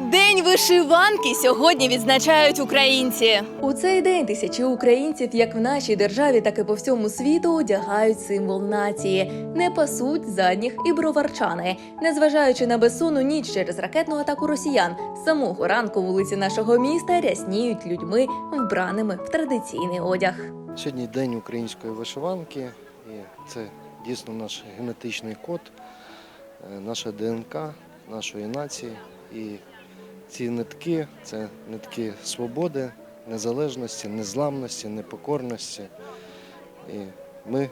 День вишиванки сьогодні відзначають українці. У цей день тисячі українців, як в нашій державі, так і по всьому світу, одягають символ нації, не пасуть задніх і броварчани. Незважаючи на безсонну ніч через ракетну атаку росіян, з самого ранку вулиці нашого міста рясніють людьми, вбраними в традиційний одяг. Сьогодні день української вишиванки, і це дійсно наш генетичний код, е, наша ДНК нашої нації. І ці нитки це нитки свободи, незалежності, незламності, непокорності. І ми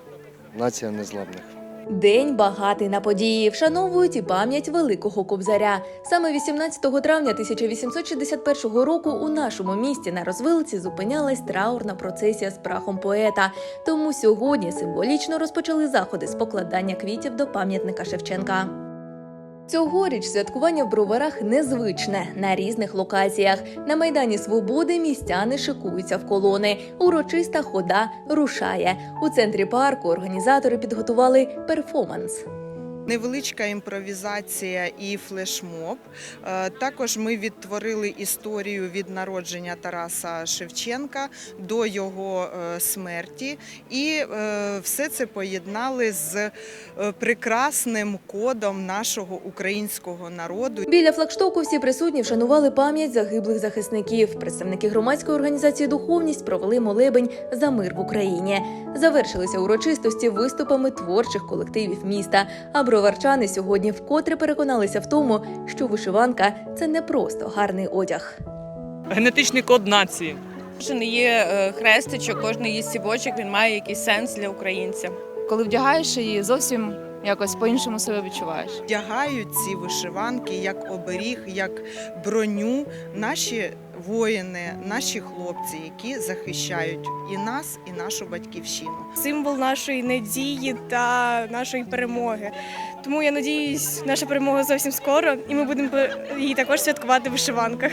нація незламних. День багатий на події. Вшановують і пам'ять великого кобзаря. Саме 18 травня 1861 року у нашому місті на розвилці зупинялась траурна процесія з прахом поета. Тому сьогодні символічно розпочали заходи з покладання квітів до пам'ятника Шевченка. Цьогоріч святкування в броварах незвичне на різних локаціях. На майдані Свободи містяни шикуються в колони. Урочиста хода рушає. У центрі парку організатори підготували перформанс. Невеличка імпровізація і флешмоб. Е, Також ми відтворили історію від народження Тараса Шевченка до його е, смерті, і е, все це поєднали з прекрасним кодом нашого українського народу. Біля флагштоку всі присутні вшанували пам'ять загиблих захисників. Представники громадської організації Духовність провели молебень за мир в Україні. Завершилися урочистості виступами творчих колективів міста. А броварчани сьогодні вкотре переконалися в тому, що вишиванка це не просто гарний одяг. генетичний код нації. Кожен є е, хрестичок, кожен є стібочок, він має якийсь сенс для українця. коли вдягаєш її, зовсім якось по-іншому себе відчуваєш. Вдягають ці вишиванки як оберіг, як броню наші воїни, наші хлопці, які захищають і нас, і нашу батьківщину. символ нашої надії та нашої перемоги. Тому я надіюсь, наша перемога зовсім скоро, і ми будемо її також святкувати в вишиванках.